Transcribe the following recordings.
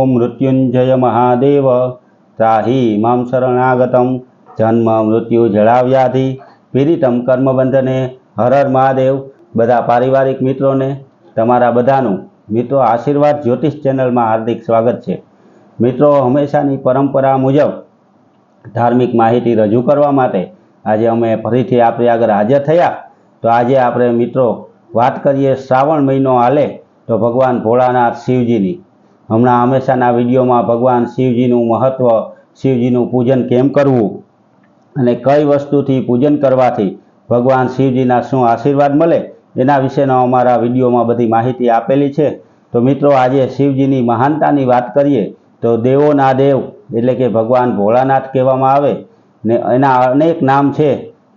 ઓમ મૃત્યુંજય મહાદેવ ત્રાહી મામ શરણાગતમ જન્મ મૃત્યુ જળાવ્યાથી પીડિતમ કર્મબંધને હર હર મહાદેવ બધા પારિવારિક મિત્રોને, તમારા બધાનું મિત્રો આશીર્વાદ જ્યોતિષ ચેનલમાં હાર્દિક સ્વાગત છે. મિત્રો, હંમેશાની પરંપરા મુજબ ધાર્મિક માહિતી રજૂ કરવા માટે આજે અમે ફરીથી આપણી આગળ હાજર થયા. તો આજે આપણે મિત્રો વાત કરીએ શ્રાવણ મહિનો હાલે, તો ભગવાન ભોળાનાથ શિવજીની. હમણાં હંમેશાના વિડીયોમાં ભગવાન શિવજીનું મહત્ત્વ શિવજીનું પૂજન કેમ કરવું અને કઈ વસ્તુથી પૂજન કરવાથી ભગવાન શિવજીના શું આશીર્વાદ મળે એના વિશેના અમારા વિડીયોમાં બધી માહિતી આપેલી છે. તો મિત્રો, આજે શિવજીની મહાનતાની વાત કરીએ તો દેવોના દેવ એટલે કે ભગવાન ભોળાનાથ કહેવામાં આવે ને એના અનેક નામ છે.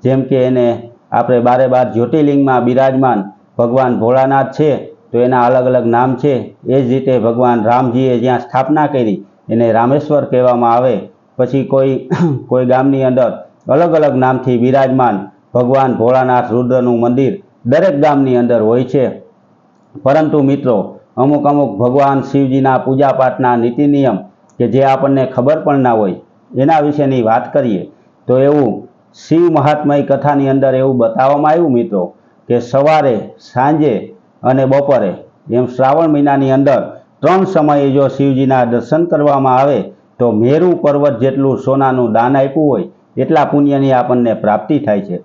જેમ કે એને આપણે બારે બાર જ્યોતિર્લિંગમાં બિરાજમાન ભગવાન ભોળાનાથ છે. તો એના અલગ અલગ નામ છે. એ જ રીતે ભગવાન રામજીએ જ્યાં સ્થાપના કરી, એને રામેશ્વર કહેવામાં આવે. પછી કોઈ કોઈ ગામની અંદર અલગ અલગ નામથી બિરાજમાન ભગવાન ભોળાનાથ રુદ્રનું મંદિર દરેક ગામની અંદર હોય છે. પરંતુ મિત્રો, અમુક અમુક ભગવાન શિવજીના પૂજાપાઠના નીતિ નિયમ કે જે આપણને ખબર પણ ના હોય, એના વિશેની વાત કરીએ, તો એવું શિવ મહાત્મય કથાની અંદર એવું બતાવવામાં આવ્યું મિત્રો, કે સવારે સાંજે અને બપોરે એમ શ્રાવણ મહિનાની અંદર ત્રણ સમયે જો શિવજીના દર્શન કરવામાં આવે, તો મેરુ પર્વત જેટલું સોનાનું દાન આપ્યું હોય, એટલા પુણ્યની આપણને પ્રાપ્તિ થાય છે.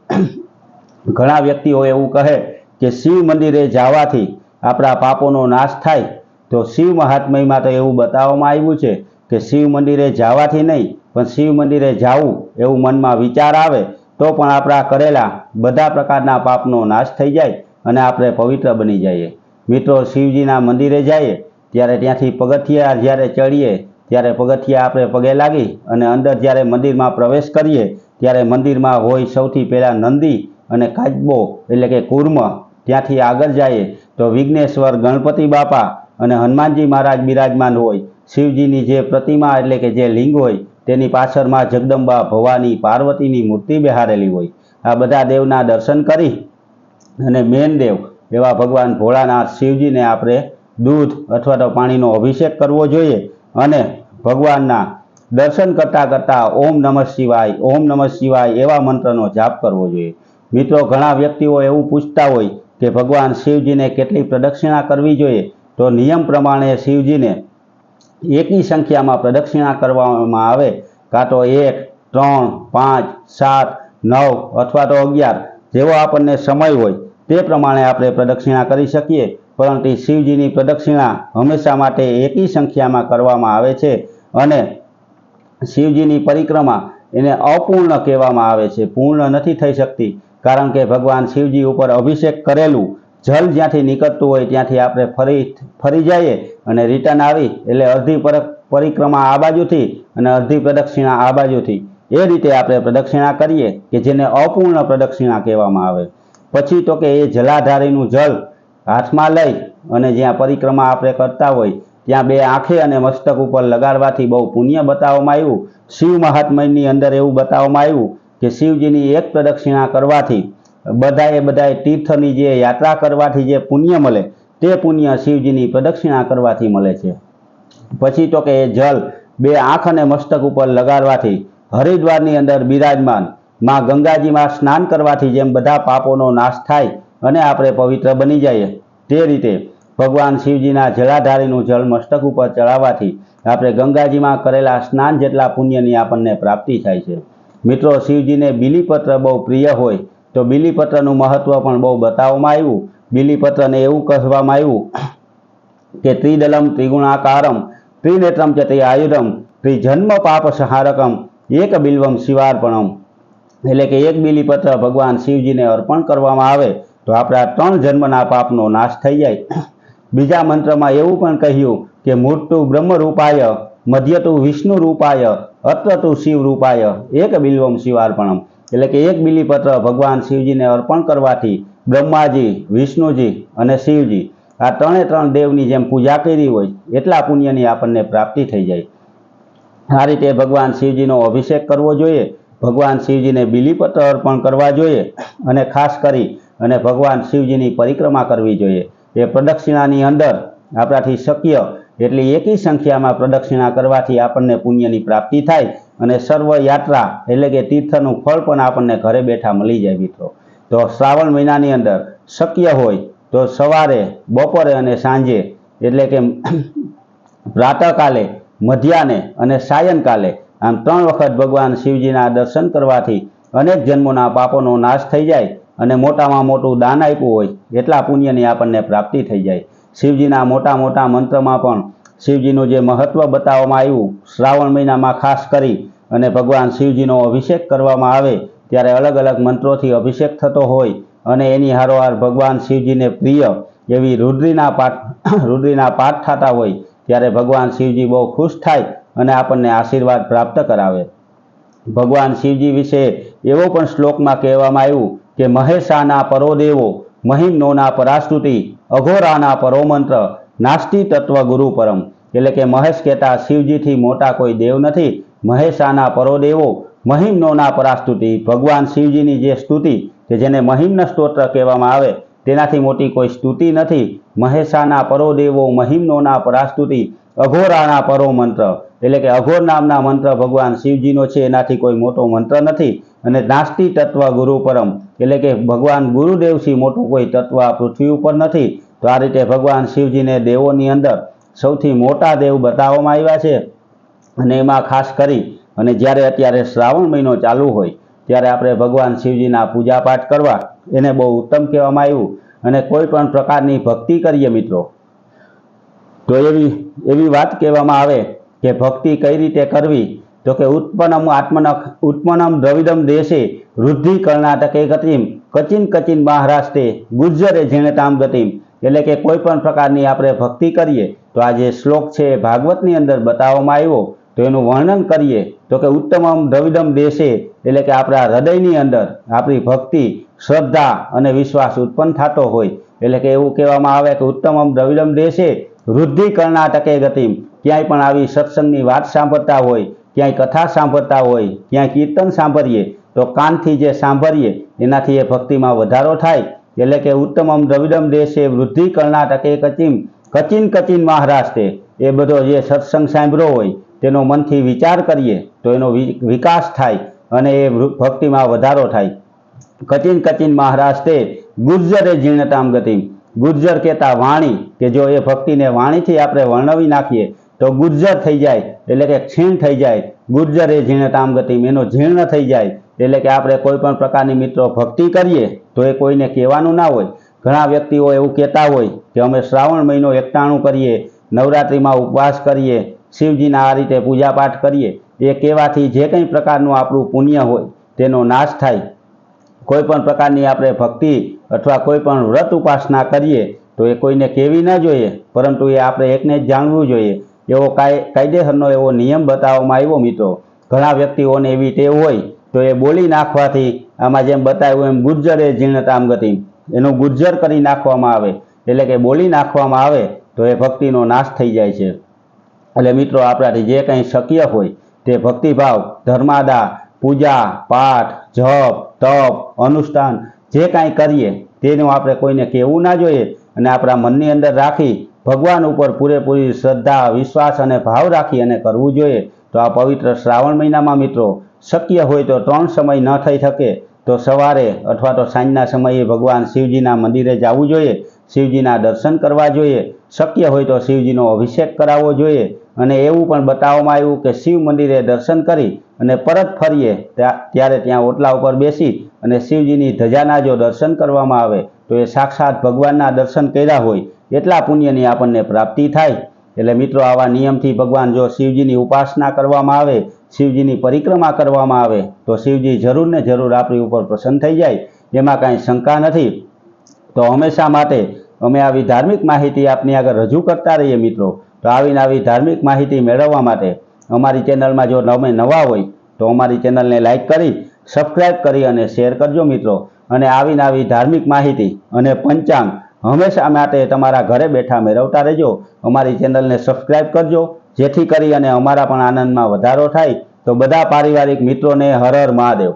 ઘણા વ્યક્તિઓ એવું કહે કે શિવ મંદિરે જવાથી આપણા પાપોનો નાશ થાય. તો શિવ મહાત્મયમાં તો એવું બતાવવામાં આવ્યું છે કે શિવ મંદિરે જવાથી નહીં, પણ શિવ મંદિરે જવું એવું મનમાં વિચાર આવે, તો પણ આપણા કરેલા બધા પ્રકારના પાપનો નાશ થઈ જાય. અને આપણે પવિત્ર બની જઈએ. મિત્રો, શિવજીના મંદિરે જઈએ, ત્યારે ત્યાંથી પગથિયા જ્યારે ચડીએ, ત્યારે પગથિયા આપણે પગે લાગી અને અંદર જ્યારે મંદિરમાં પ્રવેશ કરીએ, ત્યારે મંદિરમાં હોય સૌથી પહેલાં નંદી અને કાચબો એટલે કે કુર્મ, ત્યાંથી આગળ જઈએ તો વિઘ્નેશ્વર, ગણપતિ બાપા અને હનુમાનજી મહારાજ બિરાજમાન હોય. શિવજીની જે પ્રતિમા એટલે કે જે લિંગ હોય, તેની પાછળમાં જગદંબા ભવાની પાર્વતીની મૂર્તિ બેહારેલી હોય. આ બધા દેવના દર્શન કરી અને મેનદેવ એવા ભગવાન ભોળાનાથ શિવજીને આપણે દૂધ અથવા તો પાણીનો અભિષેક કરવો જોઈએ અને ભગવાનના દર્શન કરતાં કરતાં ઓમ નમઃ શિવાય, ઓમ નમઃ શિવાય એવા મંત્રનો જાપ કરવો જોઈએ. મિત્રો, ઘણા વ્યક્તિઓ એવું પૂછતા હોય કે ભગવાન શિવજીને કેટલી પ્રદક્ષિણા કરવી જોઈએ, તો નિયમ પ્રમાણે શિવજીને એકી સંખ્યામાં પ્રદક્ષિણા કરવામાં આવે, કાં તો એક, ત્રણ, પાંચ, સાત, નવ અથવા તો અગિયાર, જેવો આપણને સમય હોય તે પ્રમાણે આપણે પ્રદક્ષિણા કરી શકીએ, પરંતુ શિવજીની પ્રદક્ષિણા હંમેશા માટે એકી સંખ્યામાં કરવામાં આવે છે અને શિવજીની પરિક્રમા એને અપૂર્ણ કહેવામાં આવે છે. પૂર્ણ નથી થઈ શકતી, કારણ કે ભગવાન શિવજી ઉપર અભિષેક કરેલું, જલ જ્યાંથી નીકળતું હોય ત્યાંથી આપણે ફરી ફરી જઈએ અને રિટર્ન આવી, એટલે અડધી પર, પરિક્રમા આ બાજુથી અને અડધી પ્રદક્ષિણા આ બાજુથી. એ રીતે આપણે પ્રદક્ષિણા કરીએ કે જેને અપૂર્ણ પ્રદક્ષિણા કહેવામાં આવે. પછી તો કે એ જલાધારીનું જલ હાથમાં લઈ અને જ્યાં પરિક્રમા આપણે કરતા હોય, ત્યાં બે આંખે અને મસ્તક ઉપર લગાડવાથી બહુ પુણ્ય બતાવવામાં આવ્યું. શિવ મહાત્મયની અંદર એવું બતાવવામાં આવ્યું કે શિવજીની એક પ્રદક્ષિણા કરવાથી બધાએ બધાએ તીર્થની જે યાત્રા કરવાથી જે પુણ્ય મળે, તે પુણ્ય શિવજીની પ્રદક્ષિણા કરવાથી મળે છે. પછી તો કે એ જલ બે આંખ અને મસ્તક ઉપર લગાડવાથી હરિદ્વારની અંદર બિરાજમાન માં ગંગાજીમાં સ્નાન કરવાથી જેમ બધા પાપોનો નાશ થાય અને આપણે પવિત્ર બની જઈએ, તે રીતે ભગવાન શિવજીના જલાધારીનું જળ મસ્તક ઉપર ચડાવવાથી આપણે ગંગાજીમાં કરેલા સ્નાન જેટલા પુણ્યની આપણને પ્રાપ્તિ થાય છે. મિત્રો, શિવજીને બિલીપત્ર બહુ પ્રિય હોય તો બિલીપત્રનું મહત્વ પણ બહુ બતાવવામાં આવ્યું. બિલીપત્રને એવું કહેવામાં આવ્યું કે ત્રિદલમ ત્રિગુણાકારમ ત્રિનેત્રમ ચ તે આયુધમ ત્રિજન્મ પાપ સહારકમ એક બિલ્વમ શિવાર્પણમ. એટલે કે એક બીલીપત્ર ભગવાન શિવજીને અર્પણ કરવામાં આવે, તો આપણા ત્રણ જન્મના પાપનો નાશ થઈ જાય. બીજા મંત્રમાં એવું પણ કહ્યું કે, મૂર્તુ બ્રહ્મ રૂપાય મધ્યતુ વિષ્ણુ રૂપાય અત્રતું શિવ રૂપાય એક બિલ્વમ શિવાર્પણમ. એટલે કે એક બીલીપત્ર ભગવાન શિવજીને અર્પણ કરવાથી બ્રહ્માજી, વિષ્ણુજી અને શિવજી, આ ત્રણે ત્રણ દેવની જેમ પૂજા કરી હોય, એટલા પુણ્યની આપણને પ્રાપ્તિ થઈ જાય. આ રીતે ભગવાન શિવજીનો અભિષેક કરવો જોઈએ ભગવાન શિવજીને બિલીપત્ર અર્પણ કરવા જોઈએ અને ખાસ કરી અને ભગવાન શિવજીની પરિક્રમા કરવી જોઈએ. એ પ્રદક્ષિણાની અંદર આપણાથી શક્ય એટલી એકી સંખ્યામાં પ્રદક્ષિણા કરવાથી આપણને પુણ્યની પ્રાપ્તિ થાય અને સર્વ યાત્રા એટલે કે તીર્થનું ફળ પણ આપણને ઘરે બેઠા મળી જાય મિત્રો. તો શ્રાવણ મહિનાની અંદર શક્ય હોય તો સવારે, બપોરે અને સાંજે એટલે કે પ્રાતઃકાલે મધ્યાને અને સાયંકાલે આમ ત્રણ વખત ભગવાન શિવજીના દર્શન કરવાથી અનેક જન્મોના પાપોનો નાશ થઈ જાય અને મોટામાં મોટું દાન આપ્યું હોય એટલા પુણ્યની આપણને પ્રાપ્તિ થઈ જાય. શિવજીના મોટા મોટા મંત્રમાં પણ શિવજીનું જે મહત્ત્વ બતાવવામાં આવ્યું, શ્રાવણ મહિનામાં ખાસ કરી અને ભગવાન શિવજીનો અભિષેક કરવામાં આવે ત્યારે અલગ અલગ મંત્રોથી અભિષેક થતો હોય અને એની હારોહાર ભગવાન શિવજીને પ્રિય એવી રુદ્રીના પાઠ રુદ્રીના પાઠ થતા હોય ત્યારે ભગવાન શિવજી બહુ ખુશ થાય અને આપણને આશીર્વાદ પ્રાપ્ત કરાવે. ભગવાન શિવજી વિશે એવો પણ શ્લોકમાં કહેવામાં આવ્યું કે મહેશાના પરોદેવો, મહિમ્નોના પરાસ્તુતિ, અઘોરાના પરોમંત્ર, નાસ્તિ તત્વ ગુરુ પરમ. એટલે કે મહેશ કહેતા, શિવજીથી મોટા કોઈ દેવ નથી. મહેશાના પરોદેવો, મહિમ્નોના પરાસ્તુતિ. ભગવાન શિવજીની જે સ્તુતિ, કે જેને મહિમ્ન સ્તોત્ર કહેવામાં આવે, તેનાથી મોટી કોઈ સ્તુતિ નથી. મહેશાના પરોદેવો, મહિમ્નોના પરાસ્તુતિ અઘોરાના પરો મંત્ર. એટલે કે અઘોર નામના મંત્ર ભગવાન શિવજીનો છે, એનાથી કોઈ મોટો મંત્ર નથી. અને નાસ્તિ તત્વ ગુરુ પરમ. એટલે કે ભગવાન ગુરુદેવથી મોટું કોઈ તત્વ પૃથ્વી ઉપર નથી. તો આ રીતે ભગવાન શિવજીને દેવોની અંદર સૌથી મોટા દેવ બતાવવામાં આવ્યા છે. અને એમાં ખાસ કરી, અને જ્યારે અત્યારે શ્રાવણ મહિનો ચાલુ હોય, ત્યારે આપણે ભગવાન શિવજીના પૂજાપાઠ કરવા, એને બહુ ઉત્તમ કહેવામાં આવ્યું. અને કોઈ પણ પ્રકારની ભક્તિ કરીએ મિત્રો. તો એવી એવી વાત કહેવામાં આવે કે ભક્તિ કઈ રીતે કરવી? તો કે ઉત્પન્નમ આત્મન ઉત્પન્નમ દ્રવિડમ દેશે વૃદ્ધિ કર્ણાટકે ગતિમ, કચિન કચિન મહારાષ્ટ્રે ગુજ્જરે તામ ગતિમ. એટલે કે કોઈ પણ પ્રકારની આપણે ભક્તિ કરીએ, તો આ જે શ્લોક છે ભાગવતની અંદર બતાવવામાં આવ્યો, તો એનું વર્ણન કરીએ, તો કે ઉત્તમમ દ્રવિડમ દેશે, એટલે કે આપણા હૃદયની અંદર આપણી ભક્તિ, શ્રદ્ધા અને વિશ્વાસ ઉત્પન્ન થતો હોય. એટલે કે એવું કહેવામાં આવે કે ઉત્તમમ દ્રવિડમ દેશે વૃદ્ધિ કર્ણાટકે ગતિમ ક્યાંય પણ આવી સત્સંગની વાત સાંભળતા હોય, ક્યાંય કથા સાંભળતા હોય, ક્યાંય કીર્તન સાંભળીએ, તો કાનથી જે સાંભળીએ, એનાથી એ ભક્તિમાં વધારો થાય. એટલે કે ઉત્તમમ દ્રવિડમ દેશે વૃદ્ધિ કર્ણાટકે કચિમ. કચિન કચિન મહારાષ્ટ્રે એ બધો જે સત્સંગ સાંભળ્યો હોય, તેનો મનથી વિચાર કરીએ, તો એનો વિકાસ થાય અને એ ભક્તિમાં વધારો થાય. કચિન કચિન મહારાષ્ટ્રે ગુર્જરે જીર્ણતામ ગતિમ. ગુર્જર કહેતા વાણી, કે જો એ ભક્તિને વાણીથી આપણે વર્ણવી નાખીએ, તો ગુર્જર થઈ જાય, એટલે કે ક્ષીણ થઈ જાય. ગુર્જર એ જીર્ણતામ તામગતિમ એનો જીર્ણ થઈ જાય, એટલે કે આપણે કોઈ પણ પ્રકારની મિત્રો ભક્તિ કરીએ, તો એ કોઈને કહેવાનું ના હોય. ઘણા વ્યક્તિઓ એવું કહેતા હોય, કે અમે શ્રાવણ મહિનો એકટાણું કરીએ, નવરાત્રિમાં ઉપવાસ કરીએ, શિવજીના આ રીતે પૂજાપાઠ કરીએ. એ કહેવાથી જે કંઈ પ્રકારનું આપણું પુણ્ય હોય, તેનો નાશ થાય. કોઈ પણ પ્રકારની આપણે ભક્તિ અથવા કોઈ પણ વ્રત ઉપાસના કરીએ તો એ કોઈને કહેવી ન જોઈએ, પરંતુ એ આપણે એકને જ જાણવું જોઈએ. એવો કાય, કાયદેસરનો એવો નિયમ બતાવવામાં આવ્યો મિત્રો. ઘણા વ્યક્તિઓને એવી ટેવ હોય તો એ બોલી નાખવાથી આમાં જેમ બતાવ્યું એમ ગુર્જરે જીર્ણતામ ગતિ એનું ગુર્જર કરી નાખવામાં આવે. એટલે કે બોલી નાખવામાં આવે તો એ ભક્તિનો નાશ થઈ જાય છે. એટલે મિત્રો આપણાથી જે કંઈ શક્ય હોય તે ભક્તિભાવ, ધર્માદા, પૂજા, પાઠ, જપ, તપ, અનુષ્ઠાન જે કાંઈ કરીએ, તેનું આપણે કોઈને કહેવું ના જોઈએ અને આપણા મનની અંદર રાખી ભગવાન ઉપર પૂરેપૂરી શ્રદ્ધા, વિશ્વાસ અને ભાવ રાખી અને કરવું જોઈએ. તો આ પવિત્ર શ્રાવણ મહિનામાં મિત્રો, શક્ય હોય તો ત્રણ સમય ન થઈ શકે તો સવારે અથવા તો સાંજના સમયે ભગવાન શિવજીના મંદિરે જવું જોઈએ, શિવજીના દર્શન કરવા જોઈએ. શક્ય હોય તો શિવજીનો અભિષેક કરાવવો જોઈએ અને એવું પણ બતાવવામાં આવ્યું કે શિવ મંદિરે દર્શન કરી અને પરત ફરીએ ત્યાં- ત્યારે ત્યાં ઓટલા ઉપર બેસી અને શિવજીની ધજાના જો દર્શન કરવામાં આવે, તો એ સાક્ષાત ભગવાનના દર્શન કર્યા હોય, એટલા પુણ્યની આપણને પ્રાપ્તિ થાય. એટલે મિત્રો, આવા નિયમથી ભગવાન જો શિવજીની ઉપાસના કરવામાં આવે, શિવજીની પરિક્રમા કરવામાં આવે, તો શિવજી જરૂર ને જરૂર આપણી ઉપર પ્રસન્ન થઈ જાય. એમાં કાંઈ શંકા નથી. તો હંમેશા માટે અમે આવી ધાર્મિક માહિતી આપની આગળ રજૂ કરતા રહીએ મિત્રો. તો આવીને આવી ધાર્મિક માહિતી મેળવવા માટે અમારી ચેનલમાં જો તમે નવા હોય, તો અમારી ચેનલને લાઈક કરી સબસ્ક્રાઈબ કરી અને શેર કરજો મિત્રો. અને આવીને આવી ધાર્મિક માહિતી અને પંચાંગ હંમેશા માટે તમારા ઘરે બેઠા મેળવતા રહેજો. અમારી ચેનલને સબસ્ક્રાઈબ કરજો. જેથી કરી અને અમારા પણ આનંદમાં વધારો થાય. તો બધા પારિવારિક મિત્રોને હર હર મહાદેવ.